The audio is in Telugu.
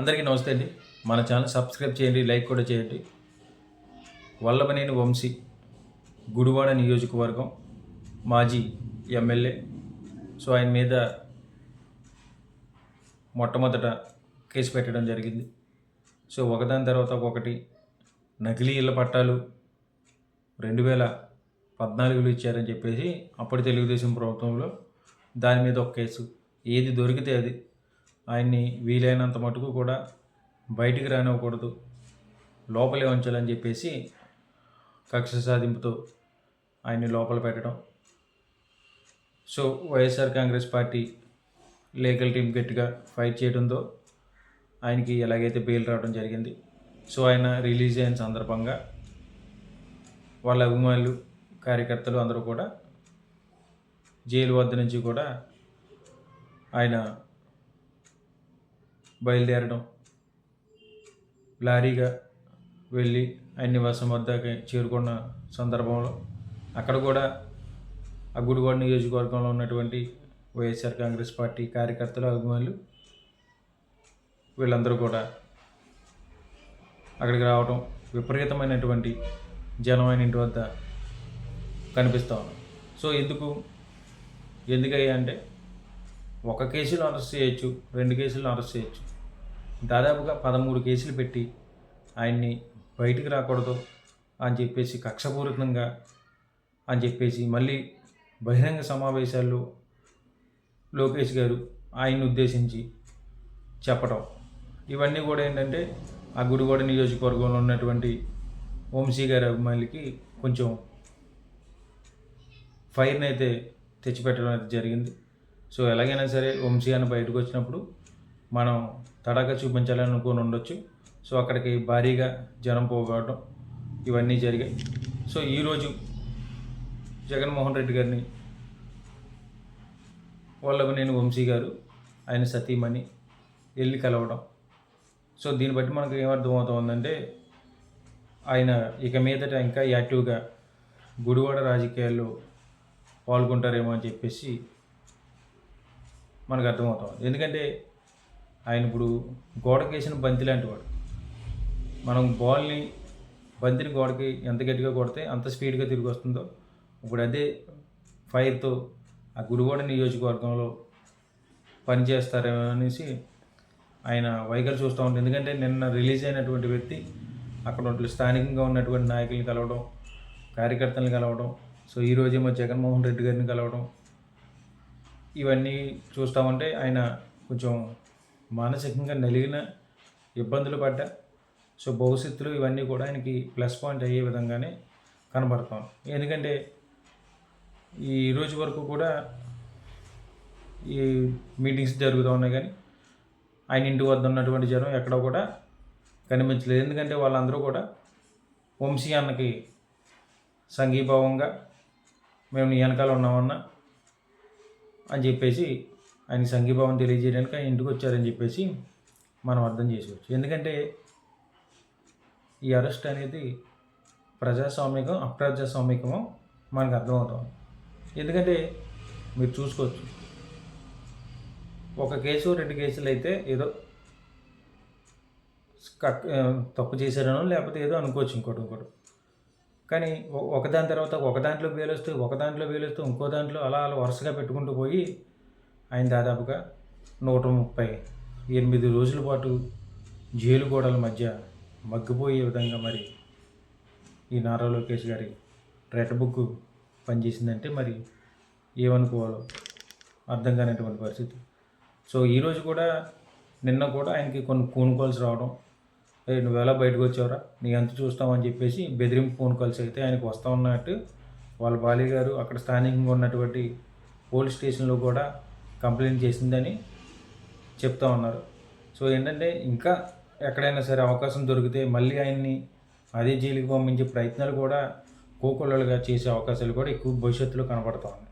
అందరికీ నమస్తే అండి. మన ఛానల్ సబ్స్క్రైబ్ చేయండి లైక్ కూడా చేయండి. వల్లభనేని వంశీ గుడివాడ నియోజకవర్గం మాజీ ఎమ్మెల్యే. సో ఆయన మీద మొట్టమొదట కేసు పెట్టడం జరిగింది. సో ఒకదాని తర్వాత ఒకటి నకిలీ ఇళ్ళ పట్టాలు రెండు వేల పద్నాలుగులో ఇచ్చారని చెప్పేసి అప్పటి తెలుగుదేశం ప్రభుత్వంలో దాని మీద ఒక కేసు. ఏది దొరికితే అది. ఆయన్ని వీలైనంత మటుకు కూడా బయటికి రానివ్వకూడదు. లోపలే ఉంచాలని చెప్పేసి కక్ష సాధింపుతో ఆయన్ని లోపల పెట్టడం. So YSR Congress party legal team గట్టిగా ఫైట్ చేయడంతో ఆయనకి ఎలాగైతే బెయిల్ రావడం జరిగింది. సో ఆయన రిలీజ్ అయిన సందర్భంగా వాళ్ళ అభిమానులు కార్యకర్తలు అందరూ కూడా జైలు వద్ద నుంచి కూడా ఆయన బయలుదేరడం. లారీగా వెళ్ళి ఆయన నివాసం వద్దకి చేరుకున్న సందర్భంలో అక్కడ కూడా ఆ గుడివాడ నియోజకవర్గంలో ఉన్నటువంటి వైఎస్ఆర్ కాంగ్రెస్ పార్టీ కార్యకర్తలు అభిమానులు వీళ్ళందరూ కూడా అక్కడికి రావడం విపరీతమైనటువంటి జనం ఆయన ఇంటి వద్ద కనిపిస్తూ ఉన్నాం సో ఎందుకు? ఎందుకయ్యా అంటే ఒక కేసులో అరెస్ట్ చేయొచ్చు రెండు కేసులను అరెస్ట్ చేయొచ్చు. దాదాపుగా పదమూడు కేసులు పెట్టి ఆయన్ని బయటికి రాకూడదు అని చెప్పేసి కక్షపూరితంగా అని చెప్పేసి మళ్ళీ బహిరంగ సమావేశాల్లో లోకేష్ గారు ఆయన్ని ఉద్దేశించి చెప్పడం ఇవన్నీ కూడా ఏంటంటే ఆ గుడిగోడ నియోజకవర్గంలో ఉన్నటువంటి వంశీ గారి అభిమానులకి కొంచెం ఫైర్ని అయితే తెచ్చిపెట్టడం అయితే జరిగింది. సో ఎలాగైనా సరే వంశీ అని బయటకు వచ్చినప్పుడు మనం తడాక చూపించాలని అనుకుని ఉండొచ్చు. సో అక్కడికి భారీగా జనం పోగొట్టడం ఇవన్నీ జరిగాయి. సో ఈరోజు జగన్మోహన్ రెడ్డి గారిని వాళ్ళకు నేను వంశీ గారు ఆయన సతీమణి వెళ్ళి కలవడం. సో దీన్ని బట్టి మనకు ఏమర్థమవుతుందంటే ఆయన ఇక మీదట ఇంకా యాక్టివ్గా గుడివాడ రాజకీయాల్లో పాల్గొంటారేమో అని చెప్పేసి మనకు అర్థమవుతుంది. ఎందుకంటే ఆయన ఇప్పుడు గోడకేసిన బంతి లాంటి వాడు. మనం బాల్ని బంతిని గోడకి ఎంత గట్టిగా కొడితే అంత స్పీడ్గా తిరిగి వస్తుందో ఇప్పుడు అదే ఫైర్తో ఆ గుడివాడ నియోజకవర్గంలో పనిచేస్తారేమో అనేసి ఆయన వైఖరి చూస్తూ ఉంటుంది ఎందుకంటే నిన్న రిలీజ్ అయినటువంటి వ్యక్తి అక్కడ స్థానికంగా ఉన్నటువంటి నాయకుల్ని కలవడం కార్యకర్తలను కలవడం సో ఈరోజేమో జగన్మోహన్ రెడ్డి గారిని కలవడం ఇవన్నీ చూస్తామంటే ఆయన కొంచెం మానసికంగా నలిగిన ఇబ్బందులు పడ్డా. సో భవిష్యత్తులో ఇవన్నీ కూడా ఆయనకి ప్లస్ పాయింట్ అయ్యే విధంగానే కనబడతాం. ఎందుకంటే ఈ రోజు వరకు కూడా ఈ మీటింగ్స్ జరుగుతూ ఉన్నాయి కానీ ఆయన ఇంటి వద్ద ఉన్నటువంటి జనం ఎక్కడ కూడా కనిపించలేదు. ఎందుకంటే వాళ్ళందరూ కూడా వంశీ అన్నకి సంఘీభావంగా మేము నీ వెనకాల ఉన్నామన్నా అని చెప్పేసి ఆయన సంఘీభావం తెలియజేయడానికి ఆయన ఇంటికి వచ్చారని చెప్పేసి మనం అర్థం చేసుకోవచ్చు. ఎందుకంటే ఈ అరెస్ట్ అనేది ప్రజాస్వామికం అప్రజాస్వామికమో మనకు అర్థమవుతుంది. ఎందుకంటే మీరు చూసుకోవచ్చు ఒక కేసు రెండు కేసులు అయితే ఏదో తప్పు చేశారనో లేకపోతే ఏదో అనుకోవచ్చు ఇంకోటి ఇంకోటి. కానీ ఒకదాని తర్వాత ఒక దాంట్లో వేలుస్తూ ఒక దాంట్లో వేలుస్తూ ఇంకో దాంట్లో అలా అలా వరుసగా పెట్టుకుంటూ పోయి ఆయన దాదాపుగా నూట ముప్పై ఎనిమిది రోజుల పాటు జైలు గోడల మధ్య మగ్గిపోయే విధంగా మరి ఈ నారా లోకేష్ గారి రెడ్ బుక్ పనిచేసిందంటే మరి ఏమనుకోవాలో అర్థం కానటువంటి పరిస్థితి. సో ఈరోజు కూడా నిన్న కూడా ఆయనకి కొన్ని ఫోన్ కాల్స్ రావడం ఏ నువ్వు ఎలా బయటకు వచ్చావురా? నీ ఎంత చూస్తామని చెప్పేసి బెదిరింపు ఫోన్ కాల్స్ అయితే ఆయనకు వస్తూ ఉన్నట్టు వాళ్ళ బాలి గారు అక్కడ స్థానికంగా ఉన్నటువంటి పోలీస్ స్టేషన్లో కూడా కంప్లైంట్ చేసిందని చెప్తా ఉన్నారు. సో ఏంటంటే ఇంకా ఎక్కడైనా సరే అవకాశం దొరికితే మళ్ళీ ఆయన్ని అదే జైలుకి పంపించే ప్రయత్నాలు కూడా కోకొల్లలుగా చేసే అవకాశాలు కూడా ఎక్కువ భవిష్యత్తులో కనపడతా ఉన్నాయి.